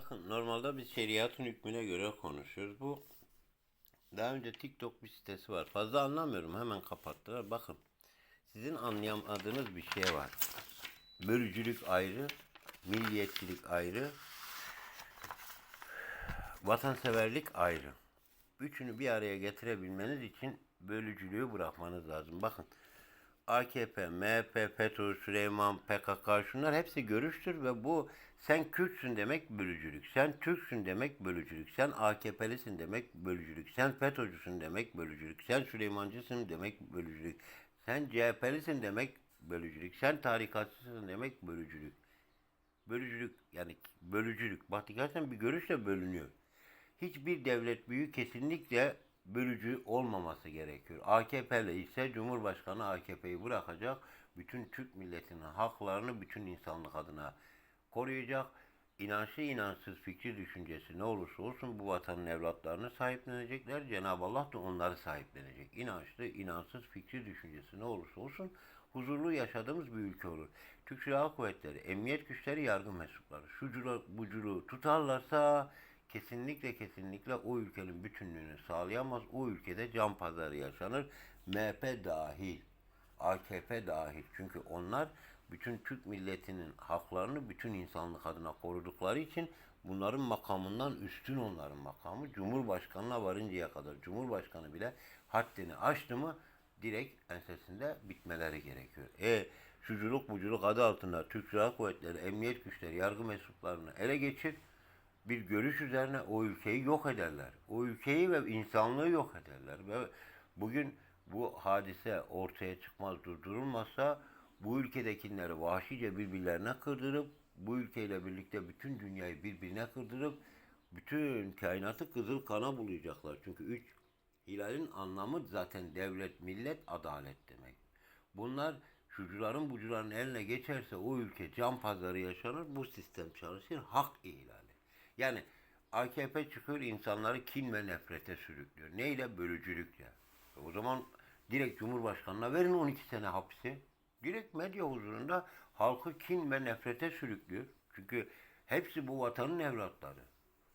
Bakın normalde biz şeriatın hükmüne göre konuşuyoruz. Bu daha önce TikTok bir sitesi var. Fazla anlamıyorum. Hemen kapattılar. Bakın. Sizin anlayamadığınız bir şey var. Bölücülük ayrı, milliyetçilik ayrı, vatanseverlik ayrı. Üçünü bir araya getirebilmeniz için bölücülüğü bırakmanız lazım. Bakın AKP, MHP, FETÖ, Süleyman, PKK şunlar hepsi görüştür ve bu sen Kürtsün demek bölücülük, sen Türksün demek bölücülük, sen AKP'lisin demek bölücülük, sen FETÖ'cüsün demek bölücülük, sen Süleymancısın demek bölücülük, sen CHP'lisin demek bölücülük, sen tarikatçısın demek bölücülük. Bölücülük yani bölücülük. Bak dikkatsen bir görüşle bölünüyor. Hiçbir devlet büyüğü kesinlikle bölücü olmaması gerekiyor. AKP'li ise Cumhurbaşkanı AKP'yi bırakacak. Bütün Türk milletinin haklarını bütün insanlık adına koruyacak. İnançlı inançsız fikri düşüncesi ne olursa olsun bu vatanın evlatlarını sahiplenecekler. Cenab-ı Allah da onları sahiplenecek. İnançlı inançsız fikri düşüncesi ne olursa olsun huzurlu yaşadığımız bir ülke olur. Türk Silahlı Kuvvetleri, emniyet güçleri, yargı mensupları şuculu buculu tutarlarsa kesinlikle kesinlikle o ülkenin bütünlüğünü sağlayamaz. O ülkede can pazarı yaşanır. MHP dahil. AKP dahil. Çünkü onlar bütün Türk milletinin haklarını bütün insanlık adına korudukları için bunların makamından üstün onların makamı. Cumhurbaşkanına varıncaya kadar Cumhurbaşkanı bile haddini aştı mı direkt ensesinde bitmeleri gerekiyor. E şuculuk buculuk adı altında Türk Silahlı Kuvvetleri, emniyet güçleri, yargı mensuplarını ele geçir bir görüş üzerine o ülkeyi yok ederler. O ülkeyi ve insanlığı yok ederler. Ve bugün bu hadise ortaya çıkmaz durdurulmazsa bu ülkedekileri vahşice birbirlerine kırdırıp bu ülkeyle birlikte bütün dünyayı birbirine kırdırıp bütün kainatı kızıl kana bulayacaklar. Çünkü üç hilalin anlamı zaten devlet, millet, adalet demek. Bunlar şucuların bucuların eline geçerse o ülke can pazarı yaşanır, bu sistem çalışır, hak ihlali. Yani AKP çıkıyor insanları kin ve nefrete sürüklüyor. Neyle? Bölücülükle. E O zaman direkt Cumhurbaşkanı'na verin 12 sene hapsi. Direkt medya huzurunda halkı kin ve nefrete sürüklüyor. Çünkü hepsi bu vatanın evlatları.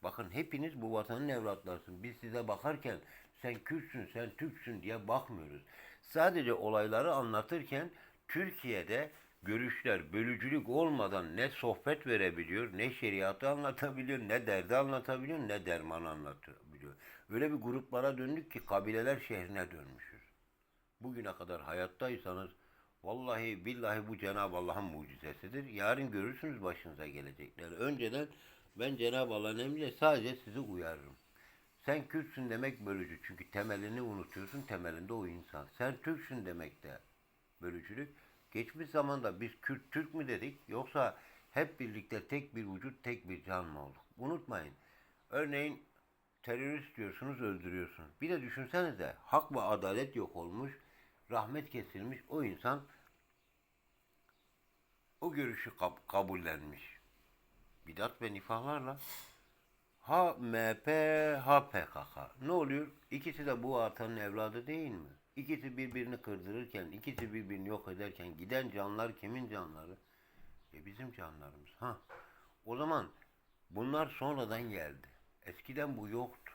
Bakın hepiniz bu vatanın evlatlarısın. Biz size bakarken sen Kürtsün, sen Türksün diye bakmıyoruz. Sadece olayları anlatırken Türkiye'de görüşler bölücülük olmadan ne sohbet verebiliyor, ne şeriatı anlatabiliyor, ne derdi anlatabiliyor, ne derman anlatabiliyor. Öyle bir gruplara döndük ki kabileler şehrine dönmüşüz. Bugüne kadar hayattaysanız vallahi billahi bu Cenab-ı Allah'ın mucizesidir. Yarın görürsünüz başınıza gelecekler. Önceden ben Cenab-ı Allah'ın emriyle sadece sizi uyarırım. Sen Kürtsün demek bölücü. Çünkü temelini unutuyorsun. Temelinde o insan. Sen Türksün demek de bölücülük. Geçmiş zamanda biz Kürt Türk mü dedik yoksa hep birlikte tek bir vücut tek bir can mı olduk? Unutmayın. Örneğin terörist diyorsunuz öldürüyorsunuz. Bir de düşünsenize hak ve adalet yok olmuş. Rahmet kesilmiş. O insan o görüşü kab- kabullenmiş. Bidat ve nifahlarla Ha MHP, ha PKK. Ne oluyor? İkisi de bu vatanın evladı değil mi? İkisi birbirini kırdırırken, ikisi birbirini yok ederken giden canlar kimin canları? E bizim canlarımız. Ha. O zaman bunlar sonradan geldi. Eskiden bu yoktu.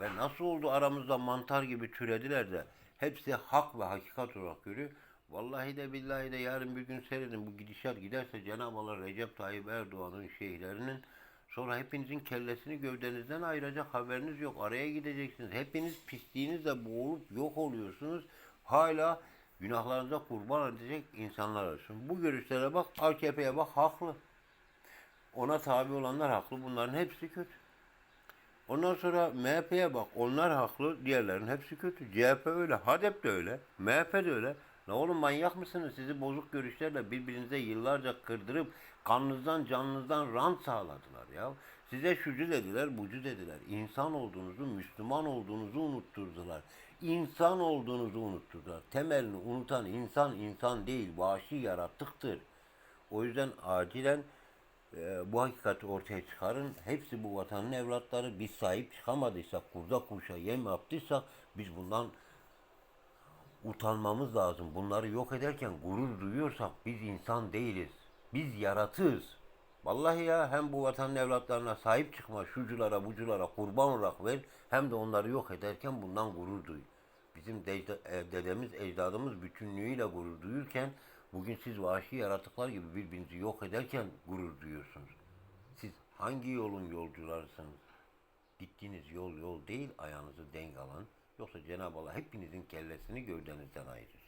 Ve nasıl oldu aramızda mantar gibi türediler de hepsi hak ve hakikat olarak görüyor. Vallahi de billahi de yarın bir gün seyredin bu gidişat giderse Cenab-ı Allah Recep Tayyip Erdoğan'ın şeyhlerinin sonra hepinizin kellesini gövdenizden ayıracak haberiniz yok. Araya gideceksiniz. Hepiniz pisliğinizle boğulup yok oluyorsunuz. Hala günahlarınıza kurban edecek insanlar arasın. Bu görüşlere bak AKP'ye bak haklı. Ona tabi olanlar haklı. Bunların hepsi kötü. Ondan sonra MHP'ye bak. Onlar haklı. Diğerlerin hepsi kötü. CHP öyle. HADEP de öyle. MHP de öyle. Ne oğlum manyak mısınız? Sizi bozuk görüşlerle birbirinize yıllarca kırdırıp kanınızdan canınızdan rant sağladılar ya. Size şucu dediler, bucu dediler. İnsan olduğunuzu, Müslüman olduğunuzu unutturdular. İnsan olduğunuzu unutturdular. Temelini unutan insan insan değil, vahşi yaratıktır. O yüzden acilen e, bu hakikati ortaya çıkarın. Hepsi bu vatanın evlatları. Biz sahip çıkamadıysak, kurda kuşa yem yaptıysak biz bundan utanmamız lazım. Bunları yok ederken gurur duyuyorsak biz insan değiliz. Biz yaratığız. Vallahi ya hem bu vatanın evlatlarına sahip çıkma, şuculara buculara kurban olarak ver, hem de onları yok ederken bundan gurur duy. Bizim e, dedemiz, ecdadımız bütünlüğüyle gurur duyurken, bugün siz vahşi yaratıklar gibi birbirinizi yok ederken gurur duyuyorsunuz. Siz hangi yolun yolcularısınız? Gittiğiniz yol yol değil, ayağınızı denk alan. Yoksa Cenab-ı Allah hepinizin kellesini gövdenizden ayırır.